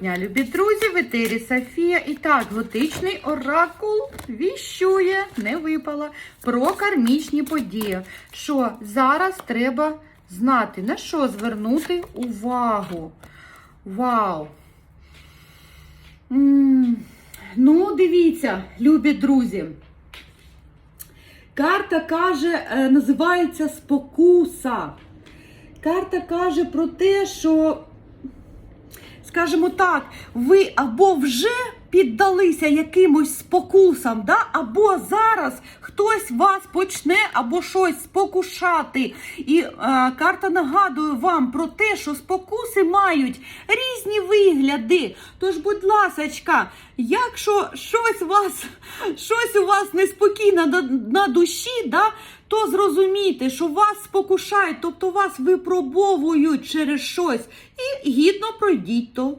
Дня, любі друзі, в етері Софія. І так, готичний оракул віщує, не випала, про кармічні події. Що зараз треба знати, на що звернути увагу. Вау! м Ну, дивіться, любі друзі. Карта каже, е, називається спокуса. Карта каже про те, що скажімо так, ви або вже піддалися якимось спокусам, да? або зараз хтось вас почне або щось спокушати. І е, карта нагадує вам про те, що спокуси мають різні вигляди. Тож, будь ласочка, якщо щось вас, щось у вас неспокійно на, на душі, да? то зрозумійте, що вас спокушають, тобто вас випробовують через щось, і гідно пройдіть то.